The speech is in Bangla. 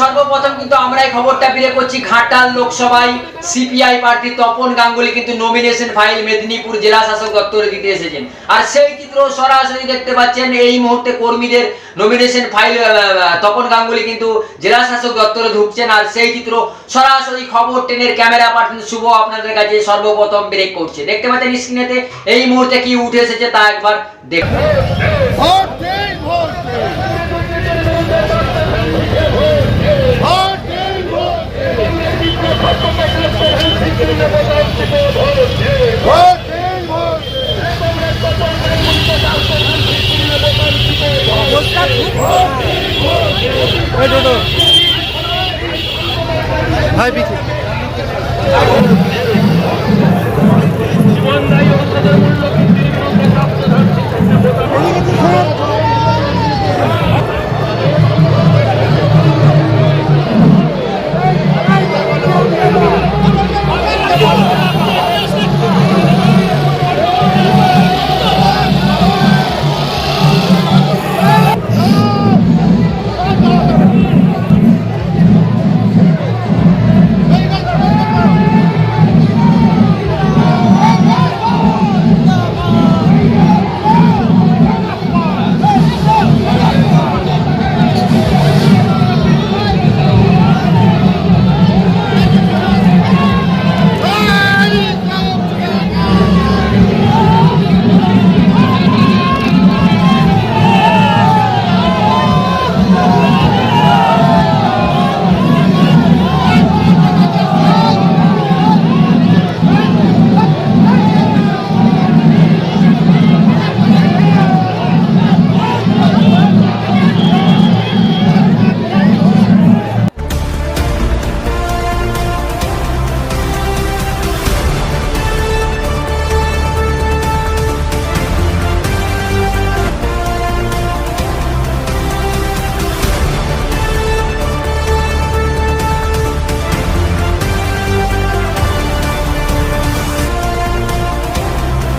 সর্বপ্রথম কিন্তু আমরা এই খবরটা ফিরে করছি ঘাটাল লোকসভায় সিপিআই প্রার্থী তপন গাঙ্গুলি কিন্তু নমিনেশন ফাইল মেদিনীপুর জেলা শাসক দপ্তরে দিতে এসেছেন। আর সেই চিত্র সরাসরি দেখতে পাচ্ছেন, এই মুহূর্তে কর্মীদের নমিনেশন ফাইল তপন গাঙ্গুলি কিন্তু জেলা শাসক দপ্তরে ঢুকছেন। আর সেই চিত্র সরাসরি খবর টেনের ক্যামেরা পাঠান শুভ, আপনাদের কাছে সর্বপ্রথম ব্রেক করছে। দেখতে পাচ্ছেন স্ক্রিনেতে এই মুহূর্তে কি উঠে এসেছে তা একবার দেখুন। ভাই পিছিয়ে জীবনদায়ী অসাধারণ